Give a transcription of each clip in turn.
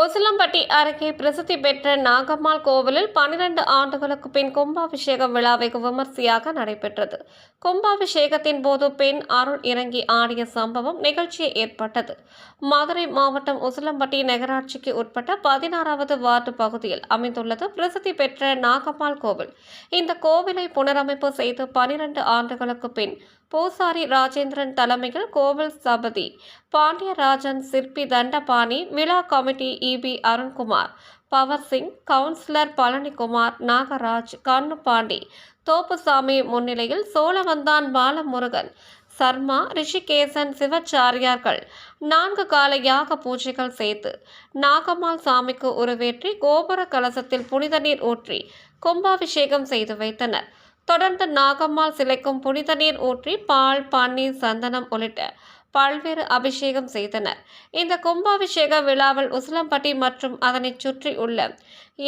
ஒசலம்பட்டி அருகே பிரசித்தி பெற்ற நாகம்மாள் கோவிலில் பனிரெண்டு ஆண்டுகளுக்கு பின் கும்பாபிஷேக விழா வெகு விமர்சையாக நடைபெற்றது. கும்பாபிஷேகத்தின் போது பெண் அருள் இறங்கி ஆடிய சம்பவம் நிகழ்ச்சியை ஏற்பட்டது. மதுரை மாவட்டம் ஒசலம்பட்டி நகராட்சிக்கு உட்பட்ட பதினாறாவது வார்டு பகுதியில் அமைந்துள்ளது பிரசித்தி பெற்ற நாகம்மாள் கோவில். இந்த கோவிலை புனரமைப்பு செய்து பனிரெண்டு ஆண்டுகளுக்கு பின் பூசாரி ராஜேந்திரன் தலைமையில் கோவில் சபதி பாண்டியராஜன் சிற்பி தண்டபாணி விழா committee EB Arunkumar Pawar Singh councillor Palanikumar Nagaraj Kannupandi Thoppusamy முன்னிலையில் சோழவந்தான் பாலமுருகன் சர்மா ரிஷிகேசன் சிவச்சாரியார்கள் நான்கு கால யாக பூஜைகள் செய்து நாகம்மாள் சாமிக்கு உருவேற்றி கோபுர கலசத்தில் புனித நீர் ஊற்றி கும்பாபிஷேகம் செய்து வைத்தனர். தொடர்ந்து நாகம்மாள் சிலைக்கும் புனித நீர் ஊற்றி பால் பன்னீர் சந்தனம் உள்ளிட்ட பல்வேறு அபிஷேகம் செய்தனர். இந்த கும்பாபிஷேக விழாவில் உசிலம்பட்டி மற்றும் அதனைச் சுற்றி உள்ள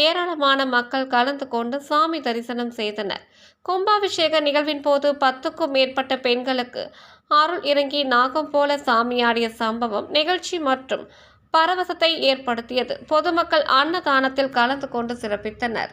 ஏராளமான மக்கள் கலந்து கொண்டு சாமி தரிசனம் செய்தனர். கும்பாபிஷேக நிகழ்வின் போது பத்துக்கும் மேற்பட்ட பெண்களுக்கு அருள் இறங்கி நாகம் போல சாமியாடிய சம்பவம் நிகழ்ச்சி மற்றும் பரவசத்தை ஏற்படுத்தியது. பொதுமக்கள் அன்னதானத்தில் கலந்து கொண்டு சிறப்பித்தனர்.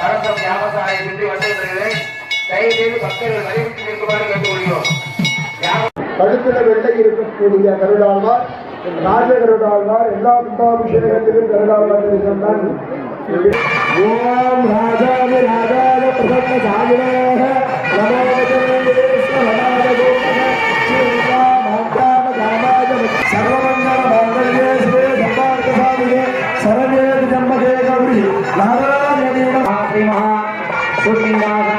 வியோமன்ன அரசம் வியாபார சென்று வந்திருக்கிறேன் தயவு செய்து பக்தர்கள் வழிவிட்டு நிற்குமாறு கேட்டுக்கொள்கிறோம். கழுத்துல வெள்ளை இருக்கக்கூடிய கருடாழ்வார் ராஜ கருடாழ்வார் எல்லா கும்பாபிஷேகத்திலும் கருடாழ்வார் தரிசனம் தான். ஓம் ராஜாதி ராஜாய பிரசன்ன சாகினேக சர்வமங்கல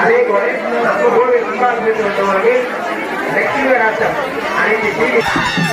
அதே போல நம்ம கோவில் கும்பாபிஷேகம் வந்தவர்கள் லட்சுமி ராசம் அனைத்து